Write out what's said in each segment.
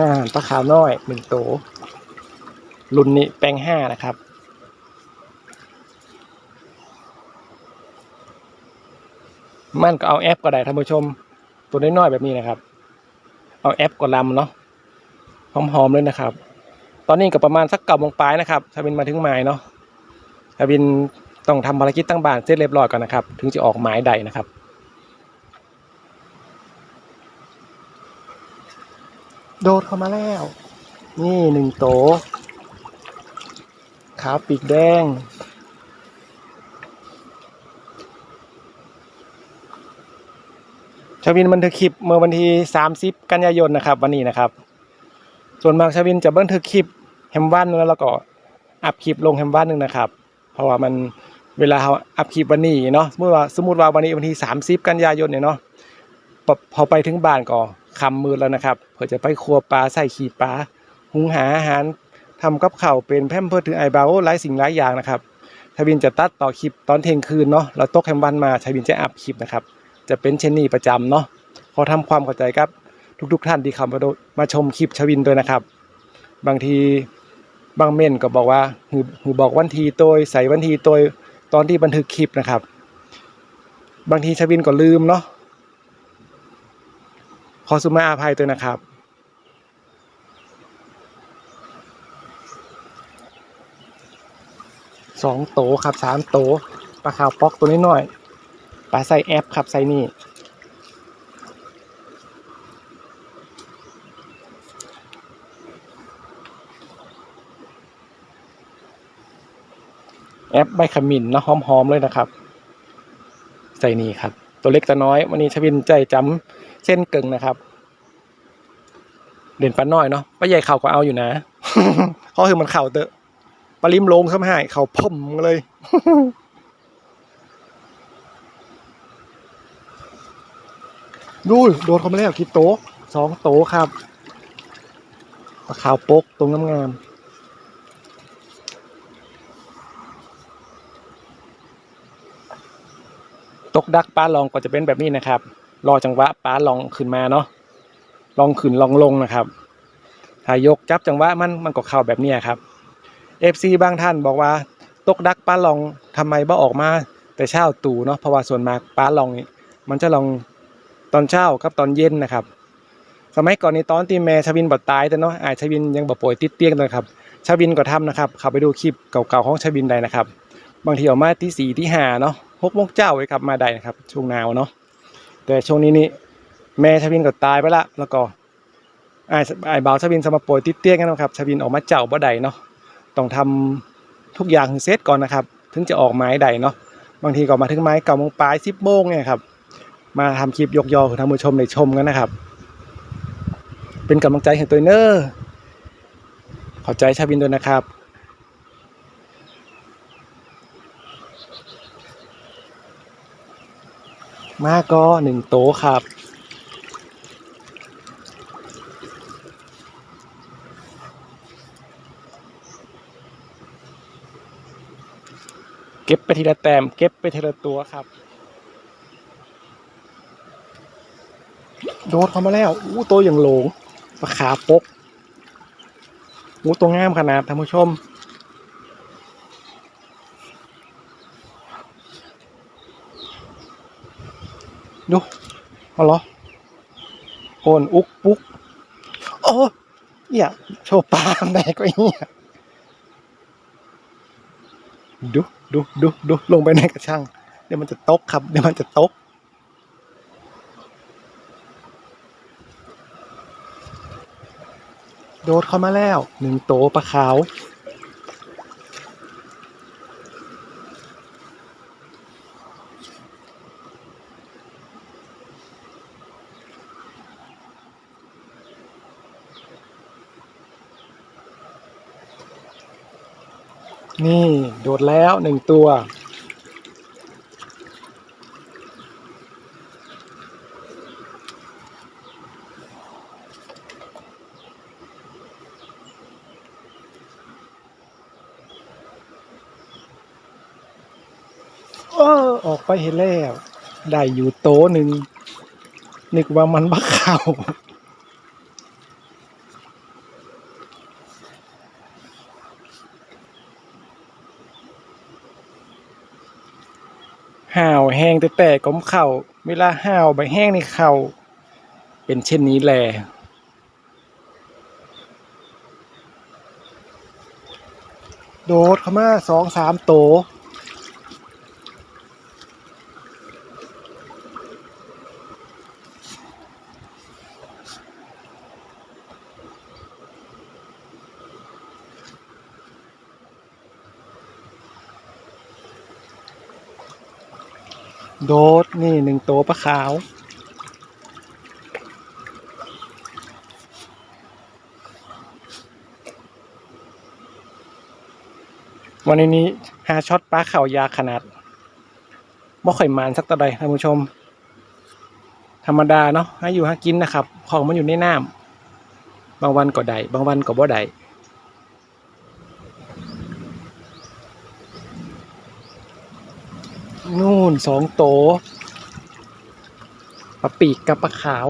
งานปลาขาวน้อยหนึ่งตัวรุ่นนี้แปลงห้านะครับ มันก็เอาแอปก็ได้ท่านผู้ชม ตัวน้อยๆแบบนี้นะครับ เอาแอปก็ลำเนาะหอมๆเลยนะครับ ตอนนี้ก็ประมาณสักเก้าโมงปลายนะครับชาบินมาถึงหมายเนาะชาบินต้องทำภารกิจตั้งบ้านเสร็จเรียบร้อยก่อนนะครับ ถึงจะออกหมายใดนะครับ โดดเข้ามาแล้ว นี่หนึ่งโตขาปีกแดง ชาวินบันทึกคลิปเมื่อวันที่30 กันยายนนะครับ วันนี้นะครับ ส่วนมากชาวินจะบันทึกคลิปแฮมวันแล้วก็อัพคลิปลงแฮมวันหนึ่งนะครับ เพราะว่ามันเวลาเราอัพคลิปวันนี้เนาะสมมติว่าสมมติว่าวันนี้วันที่30 กันยายนเนี่ยเนาะ พอไปถึงบ้านก็คำมืดแล้วนะครับเพื่อจะไปครัวปลาใส่ขีปลาหุงหาอาหารทำกับข้าวเป็นแพมเพิร์ดถึงไอเบลหลายสิ่งหลายอย่างนะครับชาวินจะตัดต่อคลิปตอนเที่ยงคืนเนาะเราตกแฮมวันมาชาวินจะอัพคลิปนะครับจะเป็นเช่นนี้ประจำเนาะขอทำความเข้าใจครับทุกๆท่านที่เข้ามามาชมคลิปชวินด้วยนะครับ บางทีบางเม่นก็บอกว่าหือหือบอกวันทีโดยใส่วันทีโดยตอนที่บันทึกคลิปนะครับ บางทีชวินก็ลืมเนาะ อสุมาอาภัยด้วยนะครับ สองโตครับสามโตปลาขาวป๊อกตัวนี้หน่อยๆปลาใส่แอปครับใส่นี่แอปใบขมิ้นนาะหอมๆเลยนะครับ ใส่นี่ครับ ตัวเล็กตัวน้อย วันนี้ชวินใจจำ เส้นเก่งนะครับ เด่นปลาน้อยเนาะปลาใหญ่เข่าก็เอาอยู่นะเขาคือมันเข่าเตอะปลาลิมลงเข้ามาให้เข่าพ่มเลยดูโดนเขามาแล้วกี่โตะสองโตะครับปลาขาวโป๊กตรงงามๆตกดักปลาลองก็จะเป็นแบบนี้นะครับ รอจังหวะปลาลองขึ้นมาเนาะลองขึ้นลองลงนะครับถ้ายกจับจังหวะมันมันก็เข้าแบบนี้ครับ FC บางท่านบอกว่าตกดักปลาลองทำไมบ่ออกมา แต่เช้าตู่เนาะเพราะว่าส่วนมากปลาลองนี่มันจะลองตอนเช้ากับตอนเย็นนะครับ สมัยก่อนในตอนที่แม่ชวินบอดตายแต่เนาะอายชวินยังบ่ป่วยติดเตียงเลยครับชวินก็ทำนะครับเข้าไปดูคลิปเก่าๆของชวินได้นะครับ บางทีออกมาที่สี่ที่ห้าเนาะหกโมงเจ้าไว้ครับมาได้นะครับช่วงหนาวเนาะ แต่ช่วงนี้นี่แม่ชวินก็ตายไปละแล้วก็ไอายอายบ่าวชวินสมาป่วยติดเตียงกันนะครับชวินออกมาเจ้าบ่ได้เนาะต้องทำทุกอย่างเซตก่อนนะครับ ถึงจะออกไม้ใดเนาะบางทีก็มาถึงไม้เก่าโมงปลายสิบโมงเนี่ยครับมาทำคลิปยกยอให้ท่านผู้ชมได้ชมกันนะครับ เป็นกำลังใจให้ตัวเนอร์ขอใจชาบินด้วยนะครับ มากก็หนึ่งโตะครับ เก็บไปทีละแต้มเก็บไปทีละตัวครับ โดดเข้ามาแล้ว อู้ตัวอย่างโหลงปลาขาปกอู้ตัวงามขนาดท่านผู้ชม ดูเอาเหรอโอนอุกปุกโอ้เหี้ยโชว์ปลาแดกก็เหี้ยดูดูดูดูลงไปในกระชังเดี๋ยวมันจะตกครับ เดี๋ยวมันจะตกโดดเข้ามาแล้วหนึ่งโตปลาขาว นี่โดดแล้วหนึ่งตัว เออออกไปเห็นแล้ว ได้อยู่โตหนึ่งนึกว่ามันบ้าเข่า ห่าวแห้งแต่แต่ก้มเข่าเวลาห่าวใบแห้งในเข่าเป็นเช่นนี้แลโดดเข้ามาสองสามโต โดดนี่หนึ่งโตปลาขาว วันนี้หาช็อตปลาขาวยาขนาดบ่ค่อยมานสักตะใดท่านผู้ชม ธรรมดาเนาะให้อยู่หากินนะครับ ของมันอยู่ในน้ำบางวันก็ได้บางวันก็บ่ได้ นู่นสองโตปลาปีกกับปลาขาว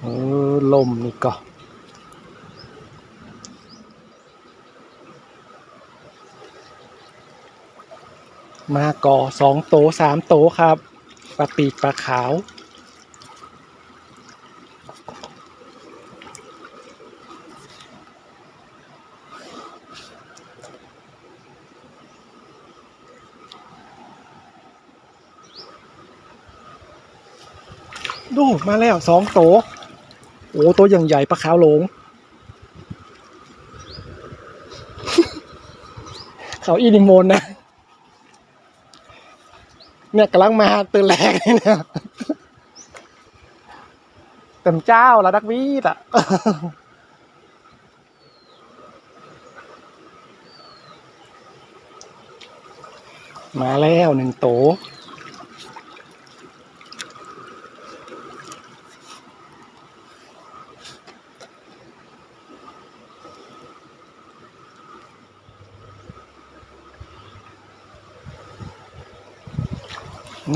เออลมนี่ก็มาก่อสองโตสามโตครับปลาปีกปลาขาว ดูมาแล้วสองโต โอ้ตัวอย่างใหญ่ปลาขาวหลง เขาอีนิมนนะ เนี่ยกำลังมาตื่นแรกนี่เนี่ยเต็มเจ้าและดักวีดอะมาแล้วหนึ่งโต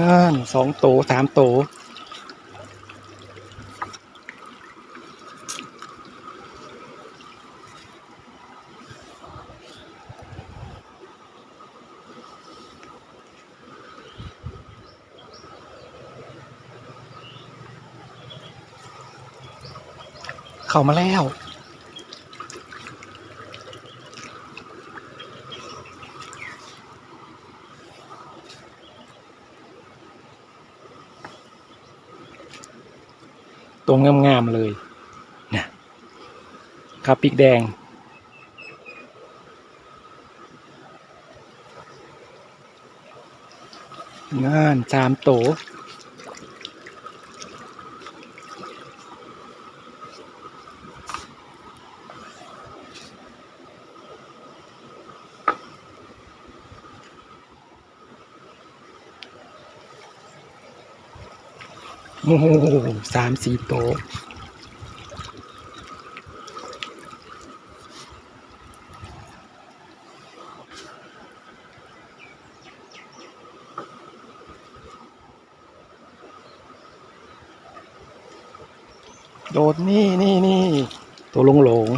นั่นสองโตสามโตเข้ามาแล้ว ตัวงามๆเลยนะครับปีกแดง งานสามโต โอ้โหสามสี่โตะโดดนี่นี่นี่ตัวลงหลง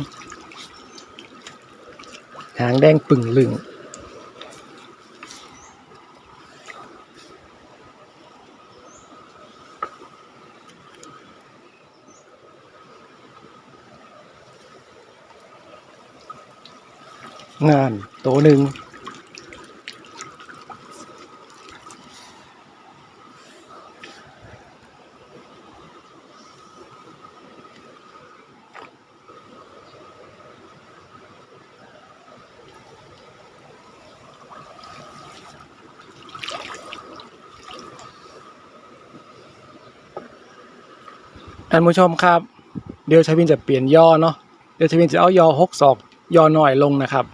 หางแดงปึ่งลึง งานโตหนึ่งท่านผู้ชมครับ เดี๋ยวชวินจะเปลี่ยนย่อเนาะเดี๋ยวชวินจะเอายอหกศอกย่อหน่อยลงนะครับ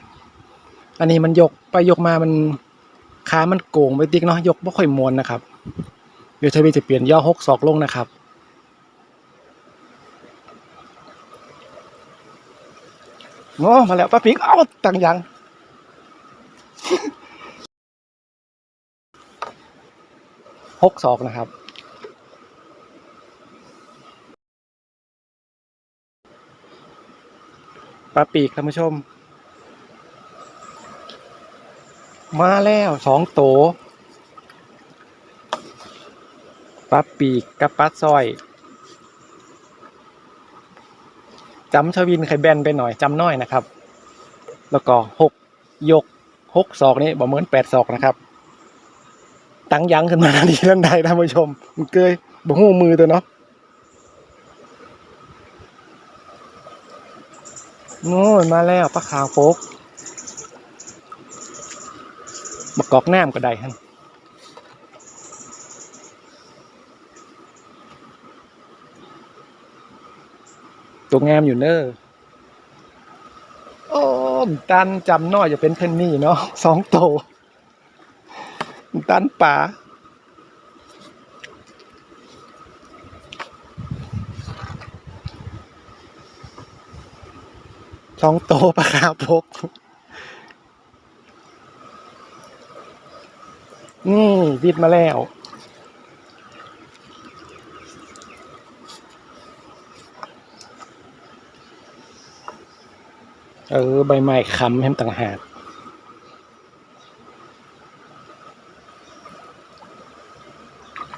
อันนี้มันยกไปยกมามันขามันโก่งไปติ๊กเนาะยกไม่ค่อยมวนนะครับ เดี๋ยวชวินจะเปลี่ยนย่อหกศอกลงนะครับโอ้มาแล้วป้าปิ๊กเอ้าตังยังหกศอกนะครับปลาปีกท่านผู้ชม มาแล้วสองโตปลาปีกกับปลาสร้อยจำชวินไข่แบนไปหน่อยจำน้อยนะครับ แล้วก็หกยกหกศอกนี่บอกเหมือนแปดศอกนะครับ ตั้งยั้งขึ้นมาทันทีทันใดท่านผู้ชม มันเกยบ่หูมือตัวเนาะโน่นมาแล้วปลาขาวโฟก มากอกน้ำก็ได้ฮันตัวงามอยู่เนอ้อโอ้มตันจำน้อยจะเป็นเพนนี่เนาะสองโต ตันป่าสองโตปลาคาพก นี่วิดมาแล้ว เออ ใบไม้ค้ำให้มันต่างหาก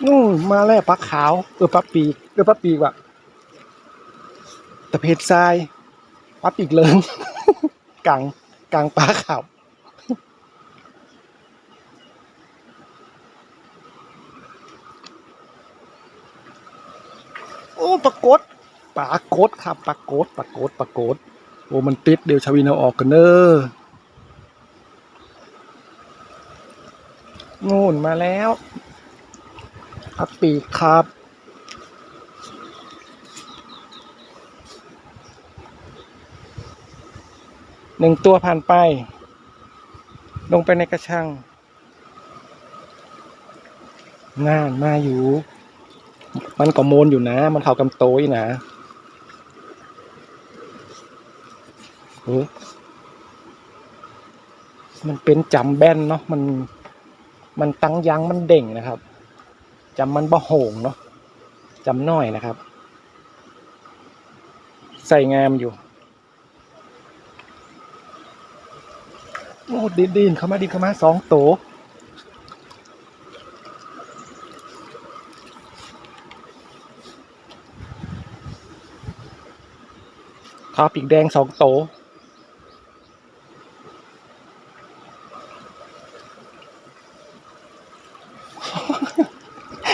นู่นมาแล้วปลาขาว เออปลาปีกเออปลาปีกว่ะตะเพ็ดทรายปัดอีกเลิงกลางกลางปลาขาวโอ้ปรากฏ ปรากฏครับปรากฏปรากฏปรากฏโอ้มันติดเดี๋ยวชาวินเอาออกกันเนอะนู่นมาแล้วอัปปีกครับหนึ่งตัวผ่านไป ลงไปในกระชัง งานมาอยู่ มันก็โมนอยู่นะ มันเข่ากำโตยนะโอ้ มันเป็นจำแบนเนาะมัน มันตั้งยั้งมันเด่งนะครับจำมันบ่โหงเนาะจำน้อยนะครับ ใส่งามอยู่โอ้ดินดินเข้ามาดินเข้ามาสองโตข้าปีกแดงสองโต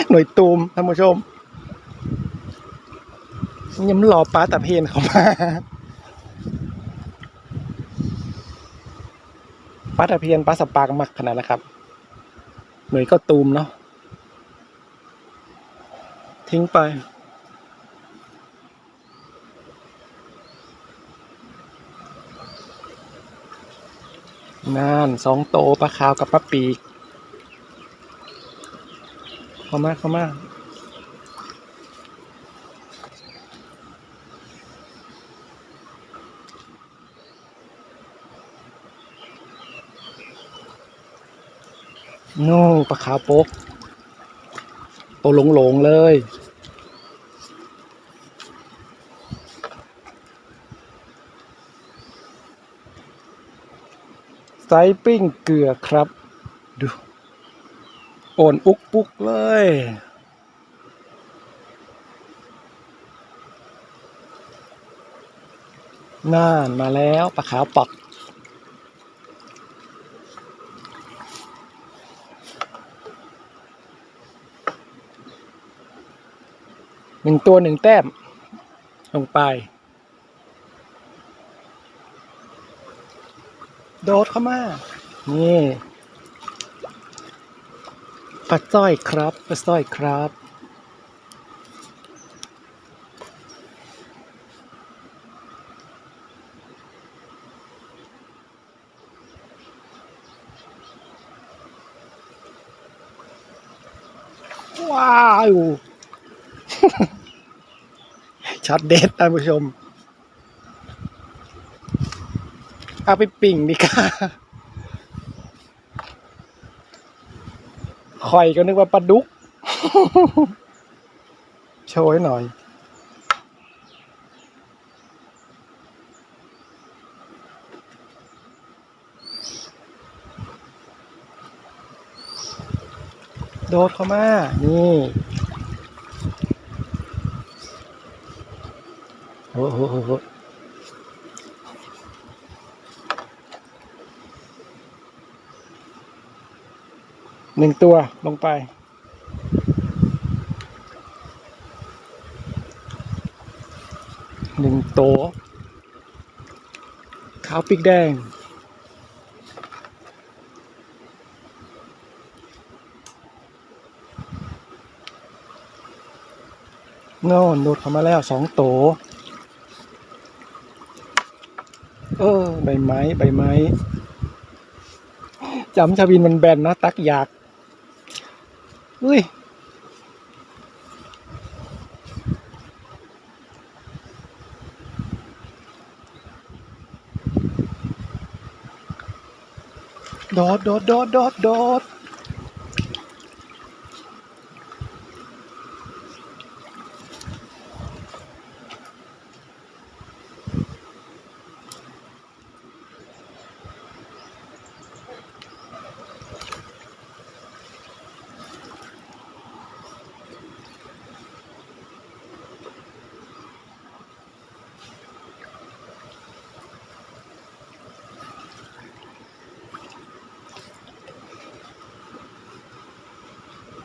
หน่วยตูมท่านผู้ชมยังรอปลาตะเพียนเข้ามาปลาตะเพียนปลาสปากมักขนาดนะครับ หน่วยก็ตูมเนาะทิ้งไปนานสองโตปลาขาวกับปลาปีก เข้ามาเข้ามาโน่ปลาขาวป๊กโตหลงหลงเลย ไซปิ้งเกลือครับ ดู โอนอุกปุกเลย น่านมาแล้วปลาขาวปักหนึ่งตัวหนึ่งแต้ม ลงไป โดดเข้ามา นี่ ปลาสร้อยครับปลาสร้อยครับ ว้าว ช็อตเด็ดท่านผู้ชม เอาไปปิ่งดีค่ะ ข่อยก็นึกว่าปลาดุก โชยหน่อย โดดเข้ามา นี่โอ้โห หนึ่งตัวลงไป หนึ่งโตะขาวปิกแดงโน่นโดดเข้ามาแล้วสองโต เออ ใบไม้ ใบไม้จำชาวินมันแบนนะ ตักอยาก อุ้ยโดดโดดโดดโดดโดด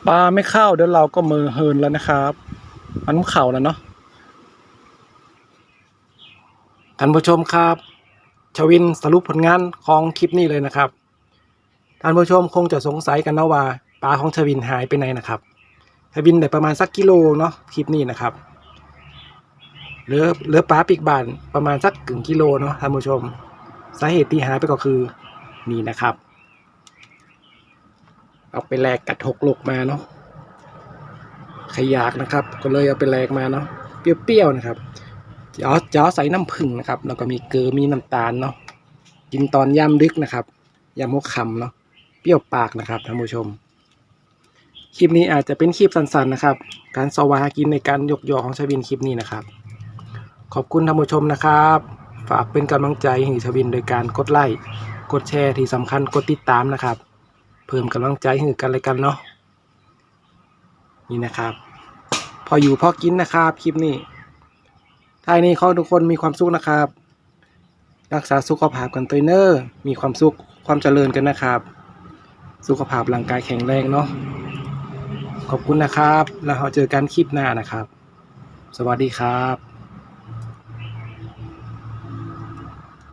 ป ลาไม่เข้าเดี๋ยวเราก็มือเฮินแล้วนะครับมันเข่าแล้วเนาะท่านผู้ชมครับชวินสรุปผลงานของคลิปนี้เลยนะครับท่านผู้ชมคงจะสงสัยกันนะว่าปลาของชวินหายไปไหนนะครับชวินได้ประมาณสักกิโลเนาะคลิปนี้นะครับเหลือเหลือปลาปีกบานประมาณสักกึ่งกิโลเนาะท่านผู้ชม สาเหตุที่หายไปก็คือนี่นะครับ เอาไปแลกกัดหกลูกมาเนาะขยากนะครับ ก็เลยเอาไปแลกมาเนาะเปรี้ยวๆนะครับจอจอใส่น้ำผึ้งนะครับ แล้วก็มีเกลือมีน้ำตาลเนาะกินตอนย่ำดึกนะครับยำหัวคำเนาะเปรี้ยวปากนะครับท่านผู้ชม คลิปนี้อาจจะเป็นคลิปสั้นๆนะครับ การสวาหากินในการยกยอของชาวินคลิปนี้นะครับ ขอบคุณท่านผู้ชมนะครับ ฝากเป็นกำลังใจให้ชาวินโดยการกดไลค์กดแชร์ที่สำคัญกดติดตามนะครับ พิ่มกำลังใจให้กันเลยกันเนาะนี่นะครับ พออยู่พอกินนะครับคลิปนี้ท้ายนี้ขอทุกคนมีความสุขนะครับ รักษาสุขภาพกันตัวเนอร์มีความสุขความเจริญกันนะครับ สุขภาพร่างกายแข็งแรงเนาะขอบคุณนะครับ แล้วเราเจอกันคลิปหน้านะครับ สวัสดีครับ